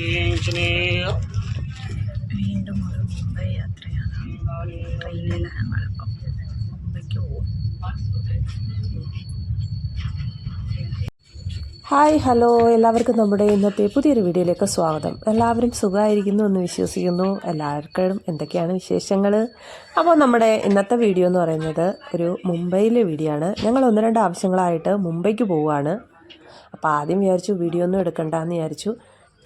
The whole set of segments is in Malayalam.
വീണ്ടും ഒരു മുംബൈ യാത്രയാണ്. ട്രെയിനിലാണ് ഞങ്ങളിപ്പം മുംബൈക്ക് പോകും. Hi hello. എല്ലാവർക്കും നമ്മുടെ ഇന്നത്തെ പുതിയൊരു വീഡിയോയിലേക്ക് സ്വാഗതം. എല്ലാവരും സുഖമായിരിക്കുന്നു എന്ന് വിശ്വസിക്കുന്നു. എല്ലാവർക്കും എന്തൊക്കെയാണ് വിശേഷങ്ങൾ? അപ്പോൾ നമ്മുടെ ഇന്നത്തെ വീഡിയോ എന്ന് പറയുന്നത് ഒരു മുംബൈയിലെ വീഡിയോ ആണ്. ഞങ്ങൾ ഒന്ന് രണ്ട് ആവശ്യങ്ങളായിട്ട് മുംബൈക്ക് പോവുകയാണ്. അപ്പോൾ ആദ്യം വിചാരിച്ചു വീഡിയോ ഒന്നും എടുക്കണ്ടെന്ന് വിചാരിച്ചു.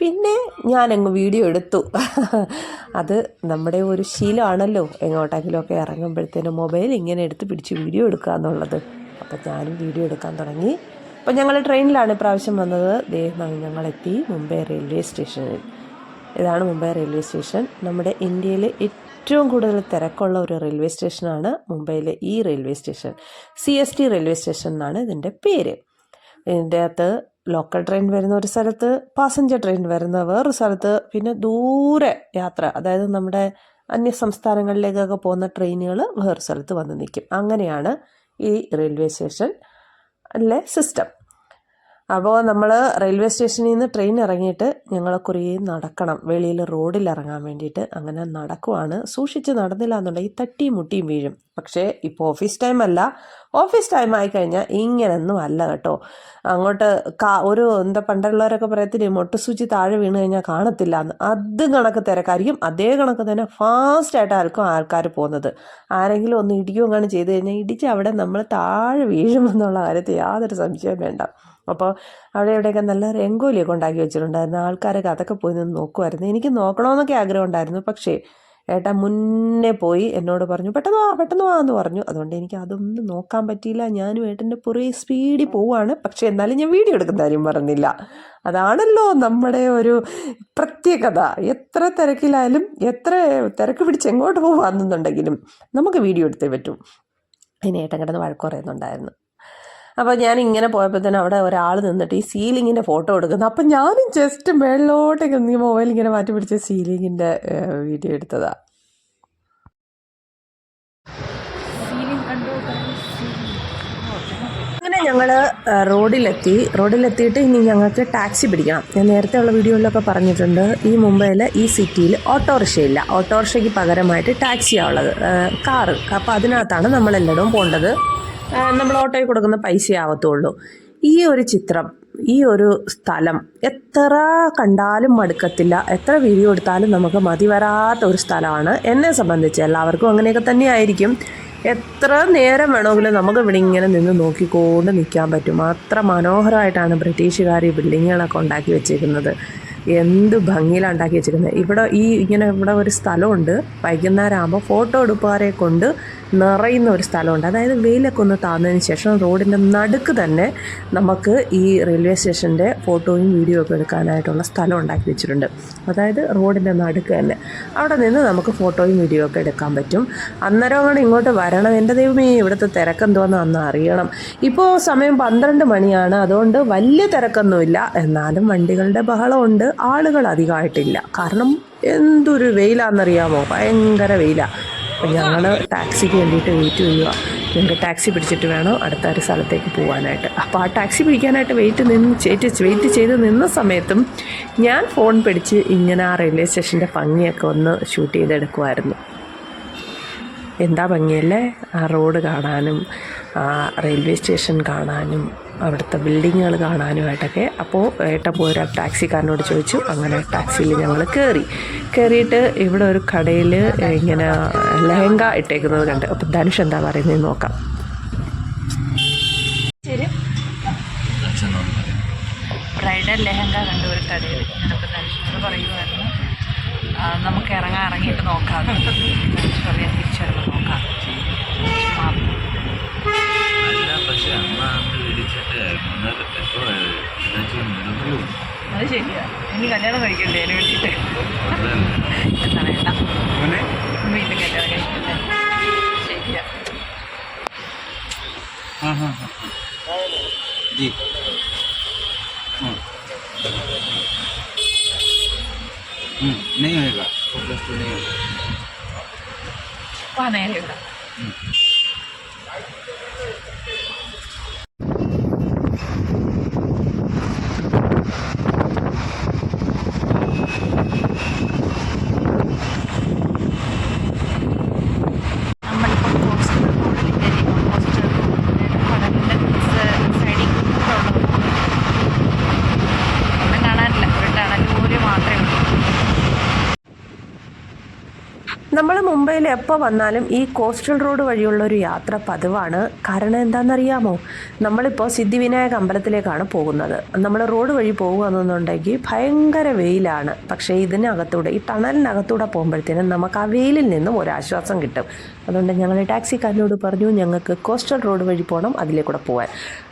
പിന്നെ ഞാൻ ഞാനങ്ങ് വീഡിയോ എടുത്തു. അത് നമ്മുടെ ഒരു ശീലമാണല്ലോ. എങ്ങോട്ടെങ്കിലുമൊക്കെ ഇറങ്ങുമ്പോഴത്തേനും മൊബൈൽ ഇങ്ങനെ എടുത്ത് പിടിച്ച് വീഡിയോ എടുക്കുക എന്നുള്ളത്. അപ്പോൾ ഞാനും വീഡിയോ എടുക്കാൻ തുടങ്ങി. അപ്പോൾ ഞങ്ങൾ ട്രെയിനിലാണ് ഇപ്രാവശ്യം വന്നത്. ദേ ഞങ്ങളെത്തി മുംബൈ റെയിൽവേ സ്റ്റേഷനിൽ. ഇതാണ് മുംബൈ റെയിൽവേ സ്റ്റേഷൻ. നമ്മുടെ ഇന്ത്യയിലെ ഏറ്റവും കൂടുതൽ തിരക്കുള്ള ഒരു റെയിൽവേ സ്റ്റേഷനാണ് മുംബൈയിലെ ഈ railway station. C S T railway station എന്നാണ് ഇതിന്റെ പേര്. ഇതിന്റെ അകത്ത് ലോക്കൽ ട്രെയിൻ വരുന്ന ഒരു സ്ഥലത്ത് പാസഞ്ചർ ട്രെയിൻ വരുന്ന വേറൊരു സ്ഥലത്ത് പിന്നെ ദൂരെ യാത്ര അതായത് നമ്മുടെ അന്യ സംസ്ഥാനങ്ങളിലേക്കൊക്കെ പോകുന്ന ട്രെയിനുകൾ വേറൊരു സ്ഥലത്ത് വന്ന് നിൽക്കും. അങ്ങനെയാണ് ഈ റെയിൽവേ സ്റ്റേഷൻ അല്ലെ സിസ്റ്റം അപ്പോൾ നമ്മൾ റെയിൽവേ സ്റ്റേഷനിൽ നിന്ന് ട്രെയിൻ ഇറങ്ങിയിട്ട് ഞങ്ങൾ കുറേ നടക്കണം. വെളിയിൽ റോഡിൽ ഇറങ്ങാൻ വേണ്ടിയിട്ട് അങ്ങനെ നടക്കുവാണ്. സൂക്ഷിച്ച് നടന്നില്ല എന്നുണ്ടെങ്കിൽ തട്ടിയും മുട്ടിയും വീഴും. പക്ഷേ ഇപ്പോൾ ഓഫീസ് ടൈം അല്ല. ഓഫീസ് ടൈം ആയി കഴിഞ്ഞാൽ ഇങ്ങനൊന്നും അല്ല കേട്ടോ. അങ്ങോട്ട് കാ ഒരു എന്താ പണ്ടുള്ളവരൊക്കെ പറയത്തില്ലേ മൊട്ടുസൂചി താഴെ വീണ് കഴിഞ്ഞാൽ കാണത്തില്ല എന്ന്. അത് കണക്ക് തിരക്കായിരിക്കും. അതേ കണക്ക് തന്നെ ഫാസ്റ്റായിട്ട് ആർക്കും ആൾക്കാർ പോകുന്നത്. ആരെങ്കിലും ഒന്ന് ഇടിക്കുകയോ അങ്ങനെ ചെയ്ത് കഴിഞ്ഞാൽ ഇടിച്ച് അവിടെ നമ്മൾ താഴെ വീഴുമെന്നുള്ള കാര്യത്തിൽ യാതൊരു സംശയവും വേണ്ട. അപ്പോൾ അവിടെ ഇവിടെയൊക്കെ നല്ല രംഗോലിയൊക്കെ ഉണ്ടാക്കി വെച്ചിട്ടുണ്ടായിരുന്നു. ആൾക്കാരൊക്കെ അതൊക്കെ പോയി നിന്ന് നോക്കുമായിരുന്നു എനിക്ക് നോക്കണമെന്നൊക്കെ ആഗ്രഹം ഉണ്ടായിരുന്നു. പക്ഷേ ഏട്ടാ മുന്നേ പോയി എന്നോട് പറഞ്ഞു പെട്ടെന്ന് വാ പെട്ടെന്ന് വാ എന്ന് പറഞ്ഞു. അതുകൊണ്ട് എനിക്ക് അതൊന്നും നോക്കാൻ പറ്റിയില്ല. ഞാനും ഏട്ടന്റെ പുറകെ സ്പീഡിൽ പോവാണ് പക്ഷേ എന്നാലും ഞാൻ വീഡിയോ എടുക്കുന്ന കാര്യം പറഞ്ഞില്ല. അതാണല്ലോ നമ്മുടെ ഒരു പ്രത്യേകത. എത്ര തിരക്കിലായാലും എത്ര തിരക്ക് പിടിച്ച് എങ്ങോട്ട് പോകാമെന്നുണ്ടെങ്കിലും നമുക്ക് വീഡിയോ എടുത്തേ പറ്റൂ. അതിന് ഏട്ടൻ കിടന്ന് വഴക്ക് പറയുന്നുണ്ടായിരുന്നു. അപ്പോൾ ഞാൻ ഇങ്ങനെ പോയപ്പോൾ തന്നെ അവിടെ ഒരാൾ നിന്നിട്ട് ഈ സീലിങ്ങിന്റെ ഫോട്ടോ എടുക്കുന്നത് അപ്പം ഞാനും ജസ്റ്റ് മേളിലോട്ടേക്ക് ഈ മൊബൈൽ ഇങ്ങനെ മാറ്റി പിടിച്ച് സീലിങ്ങിന്റെ വീഡിയോ എടുത്തതാണ് അങ്ങനെ ഞങ്ങൾ റോഡിലെത്തി. റോഡിലെത്തിയിട്ട് ഇനി ഞങ്ങൾക്ക് ടാക്സി പിടിക്കണം. ഞാൻ നേരത്തെ ഉള്ള വീഡിയോയിലൊക്കെ പറഞ്ഞിട്ടുണ്ട്. ഈ മുംബൈയിൽ ഈ സിറ്റിയിൽ ഓട്ടോറിക്ഷയില്ല. ഓട്ടോറിക്ഷയ്ക്ക് പകരമായിട്ട് ടാക്സിയാണ് ഉള്ളത്. കാറ്. അപ്പോൾ അതിനകത്താണ് നമ്മളെല്ലാവരും പോകേണ്ടത് നമ്മൾ ഓട്ടോയിൽ കൊടുക്കുന്ന പൈസ ആവത്തുള്ളൂ. ഈ ഒരു ചിത്രം ഈ ഒരു സ്ഥലം എത്ര കണ്ടാലും മടുക്കത്തില്ല. എത്ര വീഡിയോ എടുത്താലും നമുക്ക് മതി വരാത്ത ഒരു സ്ഥലമാണ്. എന്നെ സംബന്ധിച്ച് എല്ലാവർക്കും അങ്ങനെയൊക്കെ തന്നെയായിരിക്കും. എത്ര നേരം വേണമെങ്കിലും നമുക്ക് ഇവിടെ ഇങ്ങനെ നിന്ന് നോക്കിക്കൊണ്ട് നിൽക്കാൻ പറ്റും. അത്ര മനോഹരമായിട്ടാണ് ബ്രിട്ടീഷുകാർ ഈ ബിൽഡിങ്ങുകളൊക്കെ ഉണ്ടാക്കി വെച്ചേക്കുന്നത്. എന്ത് ഭംഗിയിലാണ് ഉണ്ടാക്കി വെച്ചിരിക്കുന്നത്. ഇവിടെ ഈ ഇങ്ങനെ ഇവിടെ ഒരു സ്ഥലമുണ്ട്. വൈകുന്നേരം ആകുമ്പോൾ ഫോട്ടോ എടുപ്പുകാരെ കൊണ്ട് നിറയുന്ന ഒരു സ്ഥലമുണ്ട്. അതായത് വെയിലൊക്കെ ഒന്ന് താന്നതിന് ശേഷം റോഡിന്റെ നടുക്ക് തന്നെ നമുക്ക് ഈ റെയിൽവേ സ്റ്റേഷന്റെ ഫോട്ടോയും വീഡിയോ ഒക്കെ എടുക്കാനായിട്ടുള്ള സ്ഥലം ഉണ്ടാക്കി വെച്ചിട്ടുണ്ട്. അതായത് റോഡിന്റെ നടുക്ക് തന്നെ. അവിടെ നിന്ന് നമുക്ക് ഫോട്ടോയും വീഡിയോ ഒക്കെ എടുക്കാൻ പറ്റും. അന്നേരം കൂടെ ഇങ്ങോട്ട് വരണം. എന്റെ ദൈവമേ ഇവിടുത്തെ തിരക്കെന്തോന്ന് അന്ന് അറിയണം. ഇപ്പോൾ സമയം പന്ത്രണ്ട് മണിയാണ്. അതുകൊണ്ട് വലിയ തിരക്കൊന്നുമില്ല. എന്നാലും വണ്ടികളുടെ ബഹളമുണ്ട്. ആളുകൾ അധികമായിട്ടില്ല. കാരണം എന്തൊരു വെയിലാണെന്നറിയാമോ? ഭയങ്കര വെയിലാണ് അപ്പം ഞങ്ങൾ ടാക്സിക്ക് വേണ്ടിയിട്ട് വെയിറ്റ് ചെയ്യുക ഞങ്ങൾക്ക് ടാക്സി പിടിച്ചിട്ട് വേണം അടുത്ത ഒരു സ്ഥലത്തേക്ക് പോകാനായിട്ട് അപ്പോൾ ആ ടാക്സി പിടിക്കാനായിട്ട് വെയിറ്റ് നിന്ന് ചേറ്റ് വെയിറ്റ് ചെയ്ത് നിന്ന സമയത്തും ഞാൻ ഫോൺ പിടിച്ച് ഇങ്ങനെ ആ റെയിൽവേ സ്റ്റേഷന്റെ ഭംഗിയൊക്കെ ഒന്ന് ഷൂട്ട് ചെയ്തെടുക്കുമായിരുന്നു എന്താ ഭംഗിയല്ലേ? ആ റോഡ് കാണാനും ആ റെയിൽവേ സ്റ്റേഷൻ കാണാനും അവിടുത്തെ ബിൽഡിങ്ങുകൾ കാണാനുമായിട്ടൊക്കെ. അപ്പോൾ ഏട്ടൻ പോയി ഒരു ടാക്സിക്കാരനോട് ചോദിച്ചു അങ്ങനെ ടാക്സിയിൽ ഞങ്ങൾ കയറി കയറിയിട്ട് ഇവിടെ ഒരു കടയിൽ ഇങ്ങനെ ലെഹങ്ക ഇട്ടേക്കുന്നത് കണ്ട്. അപ്പോൾ ധനുഷ് എന്താ പറയുന്നത് നോക്കാം. ലെഹങ്ക കണ്ട ഒരു കടയിൽ നമുക്ക് ഇറങ്ങാൻ ഇറങ്ങിയിട്ട് നോക്കാം. തിരിച്ചറിവ് നോക്കാം. അല്ല പക്ഷെ അമ്മ അന്ന് വിളിച്ചിട്ട് മൂന്നാല് എപ്പോ എന്നുവെച്ചാൽ മുഴുവൻ അത് ശരിയാ ഇനി കല്യാണം കഴിക്കണ്ടേ അതിന് വേണ്ടിയിട്ട് അതല്ല എന്നാ വേണ്ട വീണ്ടും കല്യാണം കഴിക്കണ്ടേ ശരിയാ हाँ हाँ हाँ जी हाँ हम्म, नहीं होएगा फोर प्लस टू नहीं होगा വന്നേ ഇവിടെ നമ്മൾ മുംബൈയിൽ എപ്പോൾ വന്നാലും ഈ കോസ്റ്റൽ റോഡ് വഴിയുള്ള ഒരു യാത്ര പതിവാണ്. കാരണം എന്താണെന്നറിയാമോ? നമ്മളിപ്പോൾ സിദ്ധിവിനായക അമ്പലത്തിലേക്കാണ് പോകുന്നത്. നമ്മൾ റോഡ് വഴി പോകുകയെന്നുണ്ടെങ്കിൽ ഭയങ്കര വെയിലാണ്. പക്ഷേ ഇതിനകത്തൂടെ ഈ ടണലിനകത്തൂടെ പോകുമ്പോഴത്തേനും നമുക്ക് ആ വെയിലിൽ നിന്നും ഒരാശ്വാസം കിട്ടും. അതുകൊണ്ട് ഞങ്ങൾ ടാക്സിക്കാരനോട് പറഞ്ഞു ഞങ്ങൾക്ക് കോസ്റ്റൽ റോഡ് വഴി പോകണം അതിലേക്കൂടെ പോകാൻ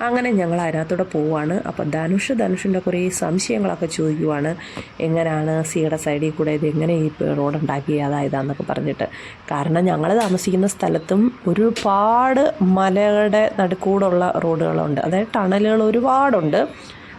അങ്ങനെ ഞങ്ങൾ അതിനകത്തൂടെ പോവുകയാണ് അപ്പോൾ ധനുഷ് ധനുഷിന്റെ കുറേ സംശയങ്ങളൊക്കെ ചോദിക്കുവാണ്. എങ്ങനെയാണ് സിയുടെ സൈഡിൽ കൂടെ ഇത് എങ്ങനെ ഈ റോഡ് ഉണ്ടാക്കി അതായതാന്നൊക്കെ പറഞ്ഞിട്ട്. കാരണം ഞങ്ങൾ താമസിക്കുന്ന സ്ഥലത്തും ഒരുപാട് മലകളുടെ നടുക്കൂടുള്ള റോഡുകളുണ്ട്. അതായത് ടണലുകൾ ഒരുപാടുണ്ട്.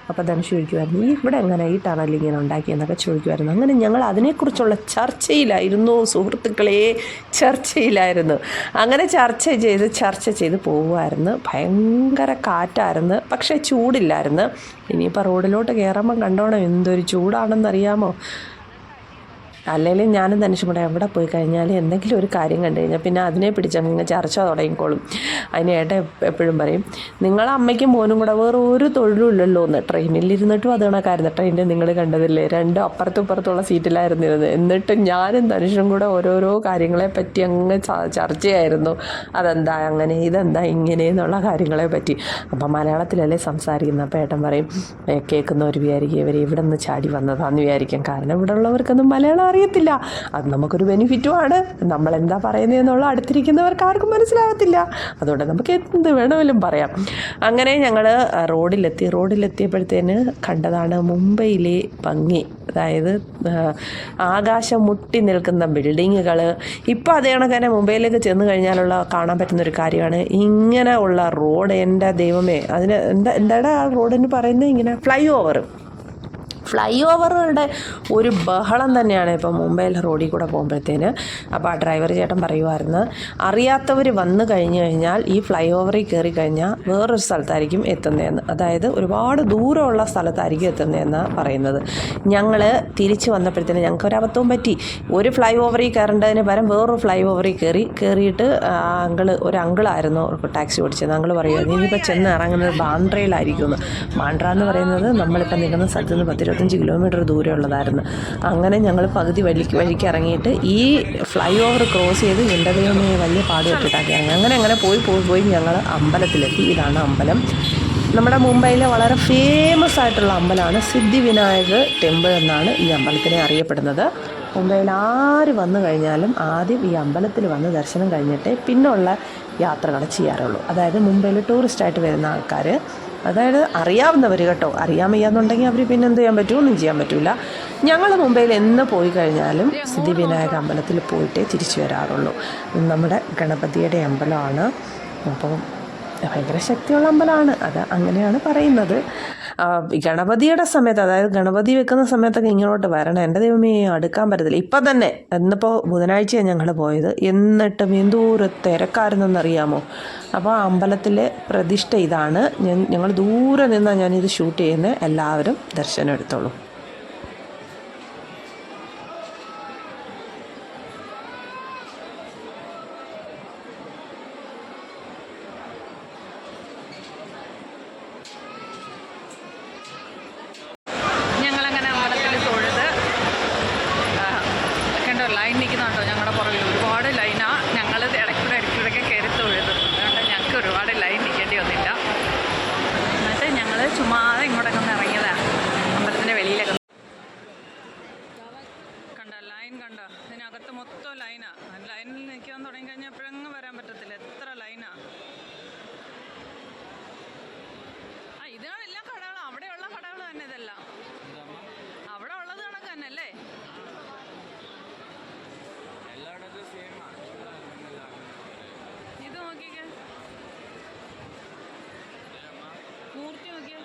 അപ്പോൾ ധനുഷ് ചോദിക്കുമായിരുന്നു ഈ ഇവിടെ എങ്ങനെ ഈ ടണൽ ഇങ്ങനെ ഉണ്ടാക്കിയെന്നൊക്കെ ചോദിക്കുമായിരുന്നു അങ്ങനെ ഞങ്ങൾ അതിനെക്കുറിച്ചുള്ള ചർച്ചയിലായിരുന്നു സുഹൃത്തുക്കളെ ചർച്ചയിലായിരുന്നു. അങ്ങനെ ചർച്ച ചെയ്ത് ചർച്ച ചെയ്ത് പോകുമായിരുന്നു ഭയങ്കര കാറ്റായിരുന്നു പക്ഷേ ചൂടില്ലായിരുന്നു. ഇനിയിപ്പോൾ റോഡിലോട്ട് കയറുമ്പം കണ്ടോണം എന്തൊരു ചൂടാണെന്നറിയാമോ? അല്ലെങ്കിൽ ഞാനും ധനുഷും കൂടെ എവിടെ പോയി കഴിഞ്ഞാൽ എന്തെങ്കിലും ഒരു കാര്യം കണ്ടു കഴിഞ്ഞാൽ പിന്നെ അതിനെ പിടിച്ചങ്ങ് ചർച്ച തുടങ്ങിക്കോളും. അതിന് ഏട്ട എപ്പോഴും പറയും നിങ്ങളെ അമ്മയ്ക്കും മോനും കൂടെ വേറെ ഒരു തൊഴിലും ഇല്ലല്ലോ എന്ന്. ട്രെയിനിലിരുന്നിട്ടും അത് കണക്കായിരുന്നു. ട്രെയിനിൽ നിങ്ങൾ കണ്ടതില്ലേ രണ്ടും അപ്പുറത്തും ഇപ്പുറത്തുള്ള സീറ്റിലായിരുന്നു ഇരുന്നത്. എന്നിട്ട് ഞാനും തനുഷും കൂടെ ഓരോരോ കാര്യങ്ങളെ പറ്റി അങ്ങ് ചർച്ചയായിരുന്നു. അതെന്താ അങ്ങനെ? ഇതെന്താ ഇങ്ങനെ? എന്നുള്ള കാര്യങ്ങളെ പറ്റി. അപ്പം മലയാളത്തിലല്ലേ സംസാരിക്കുന്നത്? അപ്പോൾ ഏട്ടൻ പറയും "ഏ, കേൾക്കുന്നവർ വിചാരിക്കും ഇവർ ഇവിടെ നിന്ന് ചാടി വന്നതാന്ന് വിചാരിക്കും. കാരണം ഇവിടെ ഉള്ളവർക്കൊന്നും മലയാളം അറിയത്തില്ല. അത് നമുക്കൊരു ബെനിഫിറ്റും ആണ് നമ്മൾ എന്താ പറയുന്നത് പറയുന്നതെന്നുള്ള അടുത്തിരിക്കുന്നവർക്ക് ആർക്കും മനസ്സിലാകത്തില്ല അതുകൊണ്ട് നമുക്ക് എന്ത് വേണമെങ്കിലും പറയാം. അങ്ങനെ ഞങ്ങൾ റോഡിലെത്തി. റോഡിലെത്തിയപ്പോഴത്തേന് കണ്ടതാണ് മുംബൈയിലെ ഭംഗി. അതായത് ആകാശം മുട്ടി നിൽക്കുന്ന ബിൽഡിങ്ങുകൾ ഇപ്പോൾ അതേ കണക്ക് തന്നെ മുംബൈയിലേക്ക് ചെന്ന് കഴിഞ്ഞാലുള്ള കാണാൻ പറ്റുന്ന ഒരു കാര്യമാണ്. ഇങ്ങനെ ഉള്ള റോഡ് എന്റെ ദൈവമേ. അതിന് എന്താ എന്താണ് ആ റോഡിന് പറയുന്നത് ഇങ്ങനെ? Fly over. ഫ്ലൈ ഓവറുകളുടെ ഒരു ബഹളം തന്നെയാണ് ഇപ്പോൾ മുംബൈയിൽ റോഡിൽ കൂടെ പോകുമ്പോഴത്തേന്. അപ്പോൾ ആ ഡ്രൈവർ ചേട്ടൻ പറയുമായിരുന്നു അറിയാത്തവർ വന്നു കഴിഞ്ഞു കഴിഞ്ഞാൽ ഈ ഫ്ലൈ ഓവറിൽ കയറി കഴിഞ്ഞാൽ വേറൊരു സ്ഥലത്തായിരിക്കും എത്തുന്നതെന്ന്. അതായത് ഒരുപാട് ദൂരമുള്ള സ്ഥലത്തായിരിക്കും എത്തുന്നതെന്നാണ് പറയുന്നത്. ഞങ്ങൾ തിരിച്ചു വന്നപ്പോഴത്തേന് ഞങ്ങൾക്ക് ഒരു അബദ്ധവും പറ്റി. ഒരു ഫ്ലൈ ഓവറിൽ കയറേണ്ടതിന് പകരം വേറൊരു ഫ്ലൈ ഓവറിൽ കയറി കയറിയിട്ട് അങ്കിൾ ഒരു അങ്കിളായിരുന്നു ടാക്സി ഓടിച്ചത്. അങ്കിൾ പറയുമായിരുന്നു ഇനിയിപ്പോൾ ചെന്ന് ഇറങ്ങുന്നത് ബാൻഡ്രയിലായിരിക്കും എന്ന് ബാൻഡ്ര എന്ന് പറയുന്നത് നമ്മളിപ്പോൾ നിൽക്കുന്ന സ്ഥലത്ത് നിന്ന് പത്തിരുപത്തഞ്ച് കിലോമീറ്റർ ദൂരമുള്ളതായിരുന്നു അങ്ങനെ ഞങ്ങൾ പകുതി വഴിക്ക് വഴിക്ക് ഇറങ്ങിയിട്ട് ഈ ഫ്ലൈ ഓവർ ക്രോസ് ചെയ്ത് എന്റെ ദൈവമേ വലിയ പാട് വെട്ടിട്ടാക്കി ഇറങ്ങി അങ്ങനെ അങ്ങനെ പോയി പോയി പോയി ഞങ്ങൾ അമ്പലത്തിലെത്തി. ഇതാണ് അമ്പലം. നമ്മുടെ മുംബൈയിലെ വളരെ ഫേമസ് ആയിട്ടുള്ള അമ്പലമാണ് സിദ്ധിവിനായക് ടെമ്പിൾ എന്നാണ് ഈ അമ്പലത്തിനെ അറിയപ്പെടുന്നത്. മുംബൈയിൽ ആര് വന്നു കഴിഞ്ഞാലും ആദ്യം ഈ അമ്പലത്തിൽ വന്ന് ദർശനം കഴിഞ്ഞിട്ടേ പിന്നുള്ള യാത്രകൾ ചെയ്യാറുള്ളൂ. അതായത് മുംബൈയിൽ ടൂറിസ്റ്റായിട്ട് വരുന്ന ആൾക്കാർ അതായത് അറിയാവുന്നവർ കേട്ടോ. അറിയാൻ വയ്യാന്നുണ്ടെങ്കിൽ അവർ പിന്നെ എന്ത് ചെയ്യാൻ പറ്റുമോ ഒന്നും ചെയ്യാൻ പറ്റില്ല ഞങ്ങൾ മുംബൈയിൽ എന്ന് പോയി കഴിഞ്ഞാലും സിദ്ധിവിനായക അമ്പലത്തിൽ പോയിട്ടേ തിരിച്ചു വരാറുള്ളൂ. നമ്മുടെ ഗണപതിയുടെ അമ്പലമാണ്. അപ്പം ഭയങ്കര ശക്തിയുള്ള അമ്പലമാണ്. അത് അങ്ങനെയാണ് പറയുന്നത്. ഗണപതിയുടെ സമയത്ത് അതായത് ഗണപതി വെക്കുന്ന സമയത്തൊക്കെ ഇങ്ങോട്ട് വരണം. എന്റെ ദൈവമേ അടുക്കാൻ പറ്റത്തില്ല. ഇപ്പം തന്നെ ഇന്നിപ്പോൾ ബുധനാഴ്ചയാണ് ഞങ്ങൾ പോയത്. എന്നിട്ടും എന്തോരം തിരക്കായിരുന്നെന്നറിയാമോ? അപ്പോൾ അമ്പലത്തിലെ പ്രതിഷ്ഠ ഇതാണ്. ഞാൻ ഞങ്ങൾ ദൂരെ നിന്നാണ് ഞാനിത് ഷൂട്ട് ചെയ്യുന്നത് എല്ലാവരും ദർശനം എടുത്തോളൂ ഞങ്ങളങ്ങനെ അമ്പലത്തിൽ തൊഴുത് ആ, കണ്ടോ ലൈൻ നിൽക്കുന്നുണ്ടോ ഞങ്ങളുടെ പുറകിൽ ഒരുപാട് ലൈനാ ഞങ്ങൾ ഇടയ്ക്കൂടെ ഇടയ്ക്കൂടെയൊക്കെ കയറി തൊഴുത് അതുകൊണ്ട് ഞങ്ങൾക്ക് ഒരുപാട് ലൈൻ നിൽക്കേണ്ടി വന്നില്ല എന്നിട്ട് ഞങ്ങൾ ചുമ്മാതെ ഇങ്ങോട്ടൊക്കെ ഒന്ന് ഇറങ്ങിയതാണ് അമ്പലത്തിന്റെ വെളിയിലൊക്കെ കണ്ട ലൈൻ കണ്ടോ ഇതിനകത്ത് മൊത്തം ലൈനാ ലൈനിൽ നിൽക്കാൻ തുടങ്ങി കഴിഞ്ഞാൽ എപ്പോഴെങ്ങും വരാൻ പറ്റത്തില്ല എത്ര ലൈനാ ആ ഇതാണെല്ലാം കടകൾ അവിടെയുള്ള കടകൾ തന്നെ ഇതെല്ലാം അവിടെ ഉള്ളത് കണക്ക് തന്നെ അല്ലേ ഇത് നോക്കിക്കേ മൂർത്തി നോക്കിയേ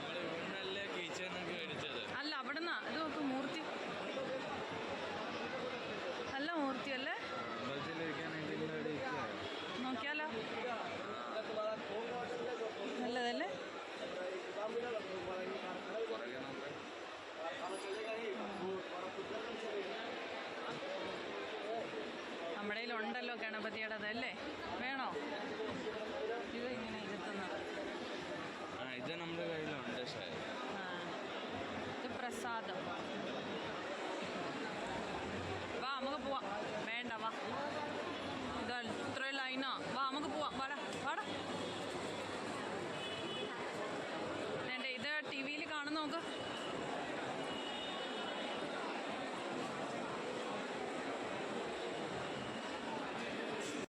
അല്ല അവിടുന്നാ ഇത് നോക്ക് മൂർത്തി നല്ല മൂർത്തി അല്ലേ നോക്കിയാലോ നല്ലതല്ലേ നമ്മുടെ ഉണ്ടല്ലോ ഗണപതിയുടെ അതല്ലേ വേണോ? ഇത് ഇങ്ങനെ ഇരുത്തുന്ന. ആ ഇത് നമ്മുടെ കയ്യിലുണ്ട് ഇത് പ്രസാദം. വാ നമുക്ക് പോവാം. വേണ്ട വാ. ഇതാ ഇത്രയും ലൈനാ. വാ നമുക്ക് പോവാം. വാടാ വാടാ വേണ്ട ഇത് ടി വിയിൽ കാണുന്ന നോക്ക്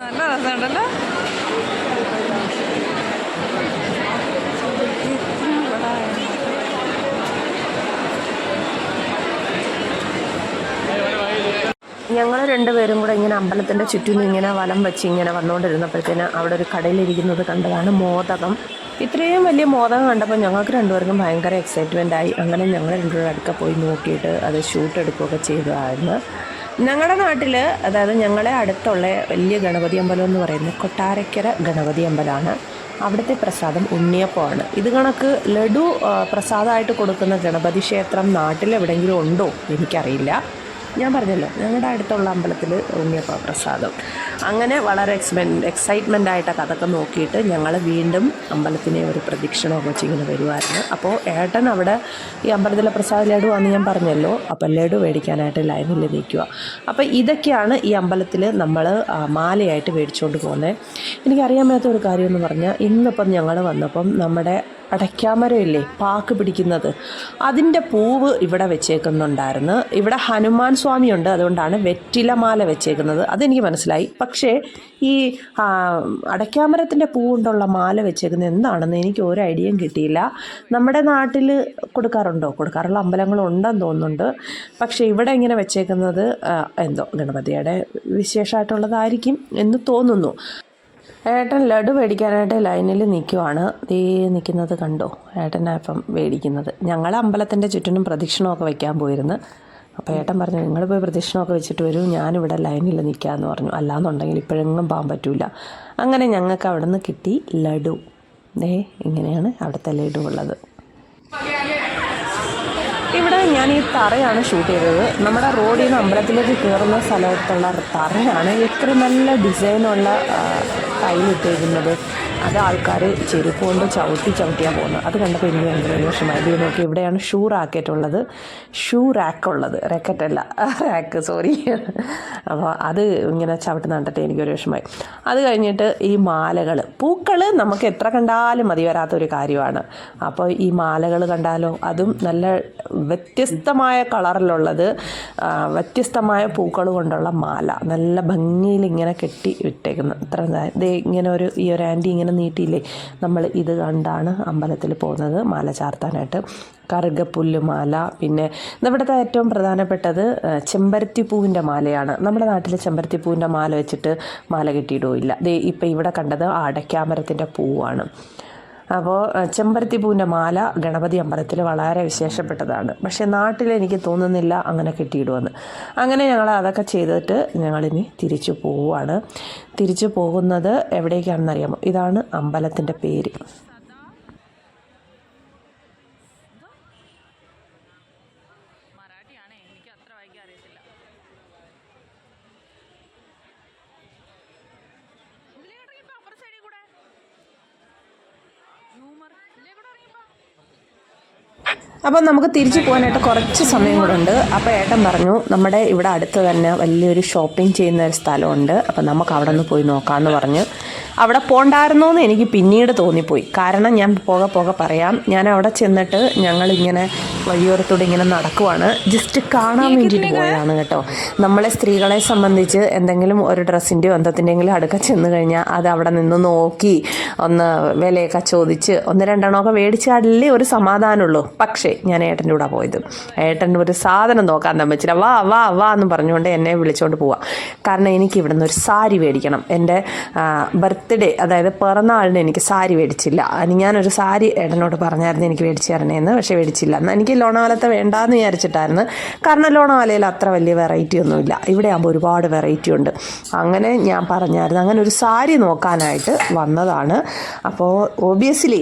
നല്ല രസമുണ്ടല്ലോ ഞങ്ങൾ രണ്ടുപേരും കൂടെ ഇങ്ങനെ അമ്പലത്തിന്റെ ചുറ്റും ഇങ്ങനെ വലം വെച്ച് ഇങ്ങനെ വന്നുകൊണ്ടിരുന്നപ്പോഴത്തേന് അവിടെ ഒരു കടയിലിരിക്കുന്നത് കണ്ടതാണ് മോദകം. ഇത്രയും വലിയ മോദകം കണ്ടപ്പോൾ ഞങ്ങൾക്ക് രണ്ടുപേർക്കും ഭയങ്കര എക്സൈറ്റ്മെന്റ് ആയി. അങ്ങനെ ഞങ്ങൾ രണ്ടുപേരും അടുക്ക പോയി നോക്കിയിട്ട് അത് ഷൂട്ട് എടുക്കുകയൊക്കെ ചെയ്തതായിരുന്നു. ഞങ്ങളുടെ നാട്ടിൽ അതായത് ഞങ്ങളെ അടുത്തുള്ള വലിയ ഗണപതി അമ്പലം എന്ന് പറയുന്നത് കൊട്ടാരക്കര ഗണപതി അമ്പലമാണ്. അവിടുത്തെ പ്രസാദം ഉണ്ണിയപ്പമാണ്. ഇത് കണക്ക് ലഡു പ്രസാദമായിട്ട് കൊടുക്കുന്ന ഗണപതി ക്ഷേത്രം നാട്ടിൽ എവിടെയെങ്കിലും ഉണ്ടോ? എനിക്കറിയില്ല. ഞാൻ പറഞ്ഞല്ലോ ഞങ്ങളുടെ അടുത്തുള്ള അമ്പലത്തിൽ ഉണ്ണിയപ്പ പ്രസാദം. അങ്ങനെ വളരെ എക്സ്പെൻ എക്സൈറ്റ്മെന്റ് ആയിട്ട് കഥക്കെ നോക്കിയിട്ട് ഞങ്ങൾ വീണ്ടും അമ്പലത്തിനെ ഒരു പ്രദക്ഷിണമൊക്കെ ഇങ്ങനെ വരുമായിരുന്നു അപ്പോൾ ഏട്ടൻ അവിടെ ഈ അമ്പലത്തിലെ പ്രസാദ ലഡു ആണെന്ന് ഞാൻ പറഞ്ഞല്ലോ അപ്പോൾ ലഡു മേടിക്കാനായിട്ട് ലൈനിൽ നിൽക്കുക അപ്പോൾ ഇതൊക്കെയാണ് ഈ അമ്പലത്തിൽ നമ്മൾ മാലയായിട്ട് മേടിച്ചുകൊണ്ട് പോകുന്നത് എനിക്കറിയാൻ മേലാത്ത ഒരു കാര്യം എന്ന് പറഞ്ഞാൽ ഇന്നിപ്പം ഞങ്ങൾ വന്നപ്പം നമ്മുടെ അടയ്ക്കാമരമില്ലേ പാക്ക് പിടിക്കുന്നത്. അതിന്റെ പൂവ് ഇവിടെ വെച്ചേക്കുന്നുണ്ടായിരുന്നു. ഇവിടെ ഹനുമാൻ സ്വാമിയുണ്ട്. അതുകൊണ്ടാണ് വെറ്റിലമാല വെച്ചേക്കുന്നത്. അതെനിക്ക് മനസ്സിലായി. പക്ഷേ ഈ അടയ്ക്കാമരത്തിന്റെ പൂ കൊണ്ടുള്ള മാല വെച്ചേക്കുന്നത് എന്താണെന്ന് എനിക്ക് ഒരു ഐഡിയയും കിട്ടിയില്ല. നമ്മുടെ നാട്ടിൽ കൊടുക്കാറുണ്ടോ? കൊടുക്കാറുള്ള അമ്പലങ്ങളുണ്ടെന്ന് തോന്നുന്നുണ്ട്. പക്ഷേ ഇവിടെ ഇങ്ങനെ വെച്ചേക്കുന്നത് എന്തോ ഗണപതിയുടെ വിശേഷമായിട്ടുള്ളതായിരിക്കും എന്ന് തോന്നുന്നു. ഏട്ടൻ ലഡു മേടിക്കാനായിട്ട് ലൈനിൽ നിൽക്കുവാണ് ദേ നിൽക്കുന്നത് കണ്ടോ? ഏട്ടനായപ്പം മേടിക്കുന്നത്. ഞങ്ങൾ അമ്പലത്തിന്റെ ചുറ്റിനും പ്രദക്ഷിണമൊക്കെ വയ്ക്കാൻ പോയിരുന്നു. അപ്പോൾ ഏട്ടൻ പറഞ്ഞു നിങ്ങൾ പോയി പ്രദക്ഷിണമൊക്കെ വെച്ചിട്ട് വരൂ. ഞാനിവിടെ ലൈനിൽ നിൽക്കാമെന്ന് പറഞ്ഞു. അല്ലാന്നുണ്ടെങ്കിൽ ഇപ്പോഴെങ്ങും പോകാൻ പറ്റില്ല അങ്ങനെ ഞങ്ങൾക്ക് അവിടെ നിന്ന് കിട്ടി ലഡു. ദേ ഇങ്ങനെയാണ് അവിടുത്തെ ലഡു ഉള്ളത്. ഇവിടെ ഞാൻ ഈ തറയാണ് ഷൂട്ട് ചെയ്തത്. നമ്മുടെ റോഡിൽ നിന്ന് അമ്പലത്തിലേക്ക് കയറുന്ന സ്ഥലത്തുള്ള തറയാണ് എത്ര നല്ല ഡിസൈനുള്ള ടൈലിട്ടേക്കുന്നത് അത് ആൾക്കാർ ചെരുപ്പ് കൊണ്ട് ചവിട്ടി ചവിട്ടിയാണ് പോകുന്നത്. അത് കണ്ടപ്പോൾ എനിക്ക് ഭയങ്കര വിഷമായി ഇത് നോക്കി ഇവിടെയാണ് ഷൂ റാക്കറ്റ് ഉള്ളത്. ഷൂ റാക്ക് ഉള്ളത്. റാക്കറ്റ് അല്ല. റാക്ക് സോറി അപ്പോൾ അത് ഇങ്ങനെ ചവിട്ടുന്ന കണ്ടിട്ട് എനിക്കൊരു വിഷമായി അത് കഴിഞ്ഞിട്ട് ഈ മാലകൾ പൂക്കൾ നമുക്ക് എത്ര കണ്ടാലും മതി വരാത്തൊരു കാര്യമാണ്. അപ്പോൾ ഈ മാലകൾ കണ്ടാലോ അതും നല്ല വ്യത്യസ്തമായ കളറിലുള്ളത് വ്യത്യസ്തമായ പൂക്കൾ കൊണ്ടുള്ള മാല. നല്ല ഭംഗിയിൽ ഇങ്ങനെ കെട്ടി ഇട്ടേക്കുന്നു ഇത്ര ദേ ഇങ്ങനെ ഒരു ഈ ഒരു ആന്റി ഇങ്ങനെ നീട്ടിയില്ലേ? നമ്മൾ ഇത് കണ്ടാണ് അമ്പലത്തിൽ പോകുന്നത് മാല ചാർത്താനായിട്ട്. കറുകപ്പുല്ല് മാല പിന്നെ ഇവിടുത്തെ ഏറ്റവും പ്രധാനപ്പെട്ടത് ചെമ്പരത്തിപ്പൂവിന്റെ ചെമ്പരത്തി പൂവിന്റെ മാലയാണ്. നമ്മുടെ നാട്ടിൽ ചെമ്പരത്തി പൂവിന്റെ മാല വെച്ചിട്ട് മാല കെട്ടിയിടുകയില്ല. ദേ ഇപ്പം ഇവിടെ കണ്ടത് അടയ്ക്കാമരത്തിന്റെ പൂവാണ്. അപ്പോൾ ചെമ്പരത്തി പൂവിന്റെ മാല ഗണപതി അമ്പലത്തിൽ വളരെ വിശേഷപ്പെട്ടതാണ്. പക്ഷേ നാട്ടിൽ എനിക്ക് തോന്നുന്നില്ല അങ്ങനെ കെട്ടിയിടുമെന്ന് അങ്ങനെ ഞങ്ങൾ അതൊക്കെ ചെയ്തിട്ട് ഞങ്ങളിനി തിരിച്ചു പോവുകയാണ് തിരിച്ചു പോകുന്നത് എവിടേക്കാണെന്ന് അറിയാമോ ഇതാണ് അമ്പലത്തിന്റെ പേര് മറാഠിയാണേ എനിക്ക് അത്ര വായിക്കാൻ അറിയത്തില്ല ഇതിലേ ഇറങ്ങിപ്പോ അപ്പുറ സൈഡിൽ കൂടെ ന്യൂമർ ഇതിലേ കൂടെ ഇറങ്ങിപ്പോ അപ്പം നമുക്ക് തിരിച്ചു പോകാനായിട്ട് കുറച്ച് സമയം കൂടെ ഉണ്ട്. അപ്പോൾ ഏട്ടൻ പറഞ്ഞു നമ്മുടെ ഇവിടെ അടുത്ത് തന്നെ വലിയൊരു ഷോപ്പിംഗ് ചെയ്യുന്ന ഒരു സ്ഥലമുണ്ട്. അപ്പം നമുക്ക് അവിടെ നിന്ന് പോയി നോക്കാമെന്ന് പറഞ്ഞ്. അവിടെ പോണ്ടായിരുന്നോ എന്ന് എനിക്ക് പിന്നീട് തോന്നിപ്പോയി. കാരണം ഞാൻ പോകെ പോകെ പറയാം ഞാൻ അവിടെ ചെന്നിട്ട് ഞങ്ങളിങ്ങനെ വഴിയോരത്തൂടെ ഇങ്ങനെ നടക്കുവാണ്. ജസ്റ്റ് കാണാൻ വേണ്ടിയിട്ട് പോയതാണ് കേട്ടോ. നമ്മളെ സ്ത്രീകളെ സംബന്ധിച്ച് എന്തെങ്കിലും ഒരു ഡ്രസ്സിന്റെയോ എന്തെങ്കിലും അടുക്ക ചെന്ന് കഴിഞ്ഞാൽ അത് അവിടെ നിന്ന് നോക്കി ഒന്ന് വിലയൊക്കെ ചോദിച്ച് ഒന്ന് രണ്ടെണ്ണമൊക്കെ മേടിച്ചാലേ ഒരു സമാധാനമുള്ളൂ. പക്ഷേ ഞാൻ ഏട്ടന്റെ കൂടെ പോയത്. ഏട്ടൻ ഒരു സാധനം നോക്കാൻ തമ്മിച്ചില്ല വാ വാ വാ എന്ന് പറഞ്ഞുകൊണ്ട് എന്നെ വിളിച്ചുകൊണ്ട് പോവാം. കാരണം എനിക്ക് ഇവിടെ നിന്ന് ഒരു സാരി മേടിക്കണം. എന്റെ ബർത്ത്ഡേ അതായത് പിറന്നാളിന് എനിക്ക് സാരി മേടിച്ചില്ല. അതിന് ഞാനൊരു സാരി ഏട്ടനോട് പറഞ്ഞായിരുന്നു എനിക്ക് മേടിച്ച് തരണേന്ന് പക്ഷേ മേടിച്ചില്ല. എന്നാൽ എനിക്ക് ലോണാവലത്തെ വേണ്ടാന്ന് വിചാരിച്ചിട്ടായിരുന്നു. കാരണം ലോണാവലയിൽ അത്ര വലിയ വെറൈറ്റി ഒന്നുമില്ല. ഇവിടെ ആകുമ്പോൾ ഒരുപാട് വെറൈറ്റി ഉണ്ട്. അങ്ങനെ ഞാൻ പറഞ്ഞായിരുന്നു. അങ്ങനെ ഒരു സാരി നോക്കാനായിട്ട് വന്നതാണ്. അപ്പോൾ ഓബിയസ്ലി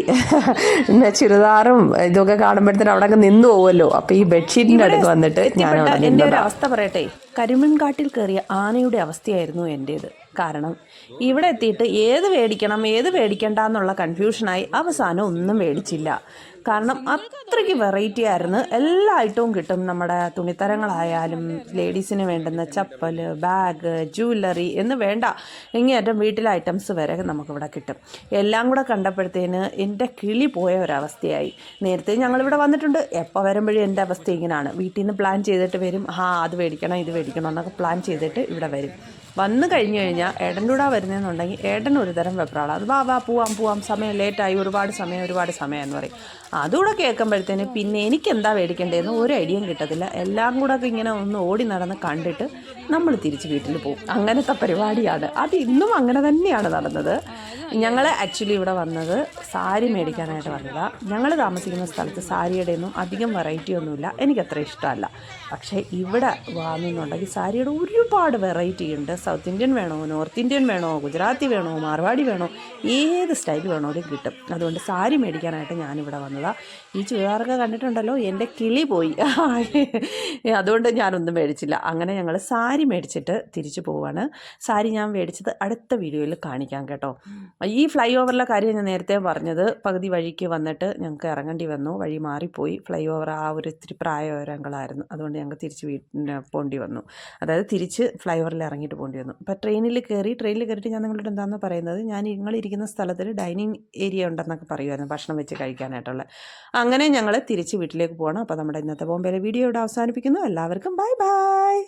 ചുരിദാറും ഇതൊക്കെ കാണുമ്പോഴത്തേനും അവിടെ നിന്ന് പോകുമല്ലോ അപ്പോൾ ഈ ബെഡ്ഷീറ്റിന്റെ അടുത്ത് വന്നിട്ട് ഞാൻ എന്റെ ഒരു അവസ്ഥ പറയട്ടെ. കരിമൺകാട്ടിൽ കയറിയ ആനയുടെ അവസ്ഥയായിരുന്നു എന്റേത് കാരണം. ഇവിടെ എത്തിയിട്ട് ഏത് മേടിക്കണം ഏത് മേടിക്കണ്ട എന്നുള്ള കൺഫ്യൂഷനായി അവസാനം ഒന്നും മേടിച്ചില്ല കാരണം അത്രയ്ക്ക് വെറൈറ്റി ആയിരുന്നു. എല്ലാ ഐറ്റവും കിട്ടും നമ്മുടെ തുണിത്തരങ്ങളായാലും ലേഡീസിന് വേണ്ടുന്ന ചപ്പൽ ബാഗ് ജ്വല്ലറി എന്ന് വേണ്ട. ഇങ്ങേറ്റം വീട്ടിലെ ഐറ്റംസ് വരെ നമുക്കിവിടെ കിട്ടും. എല്ലാം കൂടെ കണ്ടപ്പോഴത്തേന് എന്റെ കിളി പോയ ഒരവസ്ഥയായി. നേരത്തെ ഞങ്ങളിവിടെ വന്നിട്ടുണ്ട്. എപ്പോൾ വരുമ്പോഴും എന്റെ അവസ്ഥ ഇങ്ങനെയാണ് വീട്ടിൽ നിന്ന് പ്ലാൻ ചെയ്തിട്ട് വരും. ആ അത് മേടിക്കണം ഇത് മേടിക്കണം എന്നൊക്കെ പ്ലാൻ ചെയ്തിട്ട് ഇവിടെ വരും. വന്നു കഴിഞ്ഞു കഴിഞ്ഞാൽ ഏട്ടന്റെ കൂടെ വരുന്നതെന്നുണ്ടെങ്കിൽ ഏട്ടൻ ഒരു തരം വെപ്രാളാണ് അത് വാ വാ പോവാം പോവാം. സമയം ലേറ്റായി. ഒരുപാട് സമയം ഒരുപാട് സമയം എന്ന് പറയും. അതുകൂടെ കേൾക്കുമ്പോഴത്തേന് പിന്നെ എനിക്ക് എന്താ മേടിക്കേണ്ടതെന്ന് ഒരു ഐഡിയയും കിട്ടത്തില്ല. എല്ലാം കൂടെ ഇങ്ങനെ ഒന്ന് ഓടി നടന്ന് കണ്ടിട്ട് നമ്മൾ തിരിച്ച് വീട്ടിൽ പോകും അങ്ങനത്തെ പരിപാടിയാണ്. അത് ഇന്നും അങ്ങനെ തന്നെയാണ് നടന്നത്. ഞങ്ങൾ ആക്ച്വലി ഇവിടെ വന്നത് സാരി മേടിക്കാനായിട്ട് വന്നതാണ് ഞങ്ങൾ താമസിക്കുന്ന സ്ഥലത്ത് സാരിയുടെ ഒന്നും അധികം വെറൈറ്റി ഒന്നുമില്ല. എനിക്കത്ര ഇഷ്ടമല്ല. പക്ഷേ ഇവിടെ വാങ്ങുന്നുണ്ടെങ്കിൽ സാരിയുടെ ഒരുപാട് വെറൈറ്റി ഉണ്ട്. സൗത്ത് ഇന്ത്യൻ വേണോ നോർത്ത് ഇന്ത്യൻ വേണോ ഗുജറാത്തി വേണോ മാർവാടി വേണോ ഏത് സ്റ്റൈൽ വേണോലും കിട്ടും. അതുകൊണ്ട് സാരി മേടിക്കാനായിട്ട് ഞാനിവിടെ വന്നതാണ് ഈ ചുരിദാറൊക്കെ കണ്ടിട്ടുണ്ടല്ലോ എന്റെ കിളി പോയി. അതുകൊണ്ട് ഞാനൊന്നും മേടിച്ചില്ല. അങ്ങനെ ഞങ്ങൾ സാരി മേടിച്ചിട്ട് തിരിച്ചു പോവാണ്. സാരി ഞാൻ മേടിച്ചത് അടുത്ത വീഡിയോയിൽ കാണിക്കാം കേട്ടോ. ഈ ഫ്ലൈ ഓവറിലെ കാര്യം ഞാൻ നേരത്തെ പറഞ്ഞത് പകുതി വഴിക്ക് വന്നിട്ട് ഞങ്ങൾക്ക് ഇറങ്ങേണ്ടി വന്നു. വഴി മാറിപ്പോയി. ഫ്ലൈ ഓവർ ആ ഒരു ഇത്തിരി പ്രായവരങ്ങളായിരുന്നു അതുകൊണ്ട് ഞങ്ങൾക്ക് തിരിച്ച് വീട്ടിന് പോകേണ്ടി വന്നു. അതായത് തിരിച്ച് ഫ്ലൈ ഓവറിൽ ഇറങ്ങിയിട്ട് പോണ്ടി വന്നു അപ്പോൾ ട്രെയിനിൽ കയറി ട്രെയിനിൽ കയറിയിട്ട് ഞാൻ നിങ്ങളോട് എന്താണെന്ന് പറയുന്നത് ഞാൻ നിങ്ങളിരിക്കുന്ന സ്ഥലത്തിൽ ഡൈനിങ് ഏരിയ ഉണ്ടെന്നൊക്കെ പറയുമായിരുന്നു ഭക്ഷണം വെച്ച് കഴിക്കാനായിട്ടുള്ള. അങ്ങനെ ഞങ്ങൾ തിരിച്ച് വീട്ടിലേക്ക് പോകണം അപ്പോൾ നമ്മുടെ ഇന്നത്തെ ബോംബെയിലെ വീഡിയോ ഇവിടെ അവസാനിപ്പിക്കുന്നു. എല്ലാവർക്കും ബൈ ബൈ